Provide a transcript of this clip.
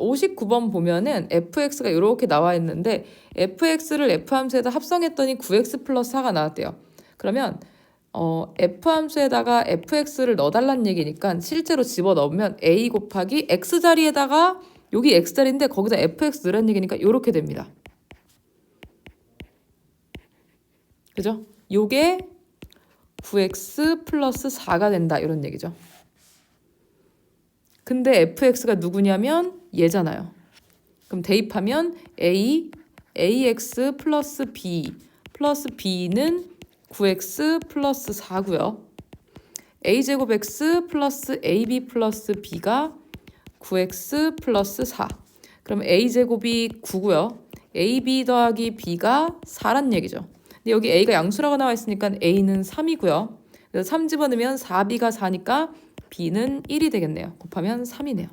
59번 보면은 fx가 이렇게 나와 있는데 fx를 f 함수에다 합성했더니 9x 플러스 4가 나왔대요. 그러면 어, f 함수에다가 fx를 넣어달라는 얘기니까 실제로 집어 넣으면 a 곱하기 x 자리에다가 여기 x 자리인데 거기다 fx 넣으라는 얘기니까 이렇게 됩니다. 그죠? 요게 9x 플러스 4가 된다 이런 얘기죠. 근데 fx가 누구냐면 얘잖아요. 그럼 대입하면 a ax 플러스 b 플러스 b는 9x 플러스 4고요. a제곱 x 플러스 ab 플러스 b가 9x 플러스 4. 그럼 a제곱이 9고요. ab 더하기 b가 4란 얘기죠. 근데 여기 a가 양수라고 나와 있으니까 a는 3이고요. 그래서 3 집어넣으면 4b가 4니까 b는 1이 되겠네요. 곱하면 3이네요.